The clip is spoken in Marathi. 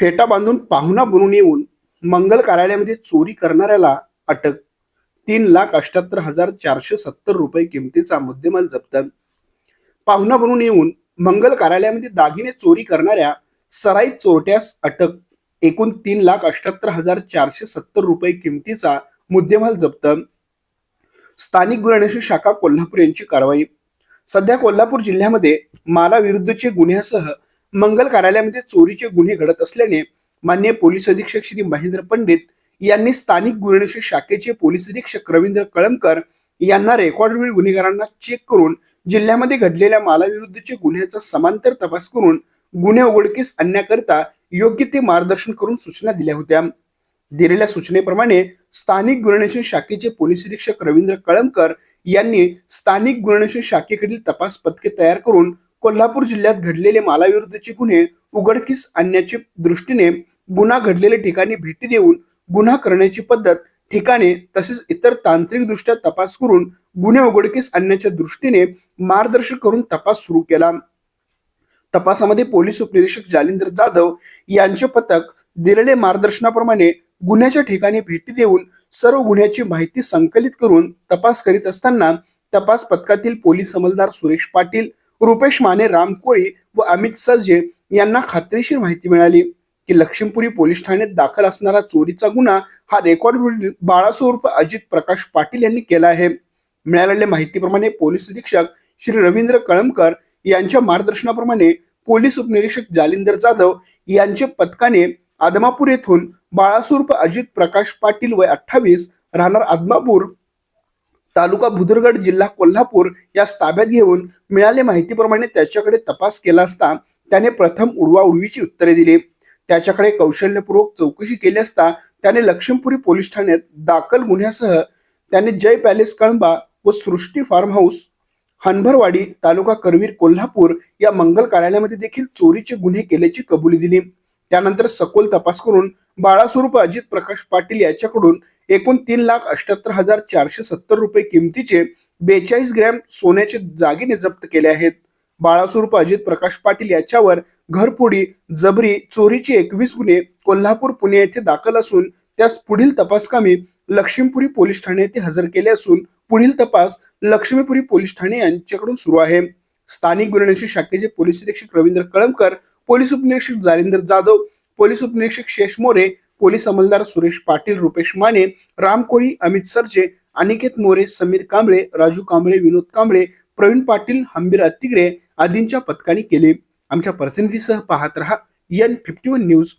फेटा बांधून पाहुणा बनून येऊन मंगल कार्यालयामध्ये चोरी करणाऱ्याला अटक. तीन लाख अष्ट्याहत्तर हजार चारशे सत्तर रुपये किमतीचा मुद्देमाल जप्त. पाहुणा बनून येऊन मंगल कार्यालयामध्ये दागिने चोरी करणाऱ्या सराई चोरट्यास अटक. एकूण तीन लाख अष्ट्याहत्तर हजार चारशे सत्तर रुपये किमतीचा मुद्देमाल जप्त. स्थानिक गुन्हे अन्वेषण शाखा कोल्हापूर यांची कारवाई. सध्या कोल्हापूर जिल्ह्यामध्ये मालाविरुद्धचे गुन्ह्यासह मंगल कार्यालयामध्ये चोरीचे गुन्हे घडत असल्याने मान्य पोलीस अधीक्षक श्री महेंद्र पंडित यांनी स्थानिक गुन्हे शाखेचे पोलीस अधीक्षक रवींद्र कळमकर यांना रेकॉर्डवरील गुन्हेगारांना चेक करून जिल्ह्यामध्ये घडलेल्या मालाविरुद्धचे गुन्ह्याचा समांतर तपास करून गुन्हे उघडकीस आणण्याकरिता योग्य ते मार्गदर्शन करून सूचना दिल्या होत्या. दिलेल्या सूचनेप्रमाणे स्थानिक गुन्हे शाखेचे पोलीस अधीक्षक रवींद्र कळमकर यांनी स्थानिक गुन्हे शाखेकडील तपास पथके तयार करून कोल्हापूर जिल्ह्यात घडलेले मालाविरुद्धचे गुन्हे उघडकीस आणण्याच्या दृष्टीने गुन्हा घडलेल्या ठिकाणी भेटी देऊन गुन्हा करण्याची पद्धत ठिकाणे तसेच इतर तांत्रिकदृष्ट्या तपास करून गुन्हे उघडकीस आणण्याच्या दृष्टीने मार्गदर्शन करून तपास सुरू केला. तपासामध्ये पोलीस उपनिरीक्षक जालिंदर जाधव यांचे पथक दिलेले मार्गदर्शनाप्रमाणे गुन्ह्याच्या ठिकाणी भेटी देऊन सर्व गुन्ह्याची माहिती संकलित करून तपास करीत असताना तपास पथकातील पोलीस अंमलदार सुरेश पाटील रुपेश माने रामकोळी व अमित सजे यांना खात्रीशीर माहिती मिळाली की लक्ष्मीपुरी पोलीस ठाण्यात दाखल असणारा चोरीचा गुन्हा हा रेकॉर्ड बाळास्वरूप अजित प्रकाश पाटील यांनी केला आहे. मिळालेल्या माहितीप्रमाणे पोलीस अधीक्षक श्री रवींद्र कळमकर यांच्या मार्गदर्शनाप्रमाणे पोलीस उपनिरीक्षक जालिंदर जाधव यांचे पथकाने आदमापूर येथून बाळास्वरूप अजित प्रकाश पाटील वय अठ्ठावीस राहणार आदमापूर तालुका बुदरगड जिल्हा कोल्हापूर या ताब्यात घेऊन मिळाले माहितीप्रमाणे त्याच्याकडे तपास केला असता त्याने प्रथम उडवाउडवीची उत्तरे दिली. त्याच्याकडे कौशल्यपूर्वक चौकशी केली असता त्याने लक्ष्मीपुरी पोलीस ठाण्यात दाखल गुन्ह्यासह त्याने जय पॅलेस कळंबा व सृष्टी फार्म हाऊस हनभरवाडी तालुका करवीर कोल्हापूर या मंगल कार्यालयामध्ये देखील चोरीचे गुन्हे केल्याची कबुली दिली. त्यानंतर सखोल तपास करून बाळास्वरूप अजित प्रकाश पाटील याच्याकडून एकूण तीन लाख अठ्याहत्तर हजार चारशे सत्तर रुपये किमतीचे बेचाळीस ग्रॅम सोन्याचे दागिने जप्त केले आहेत. बाळास्वरूप अजित प्रकाश पाटील याच्यावर घरपुडी जबरी चोरीचे एकवीस गुन्हे कोल्हापूर पुणे येथे दाखल असून त्यास पुढील तपासकामी लक्ष्मीपुरी पोलीस ठाणे येथे हजर केले असून पुढील तपास लक्ष्मीपुरी पोलीस ठाणे यांच्याकडून सुरू आहे. स्थानिक गुन्हे शाखेचे पोलीस निरीक्षक रवींद्र कळमकर पोलीस उपनिरीक्षक जालिंदर जाधव पोलीस उपनिरीक्षक शेष मोरे पोलीस अंमलदार सुरेश पाटील रुपेश माने राम कोळी अमित सरजे अनिकेत मोरे समीर कांबळे राजू कांबळे विनोद कांबळे प्रवीण पाटील हंबीर अतिग्रे आदींच्या पथकाने केले. आमच्या प्रतिनिधीसह पाहत रहा एन फिफ्टी वन न्यूज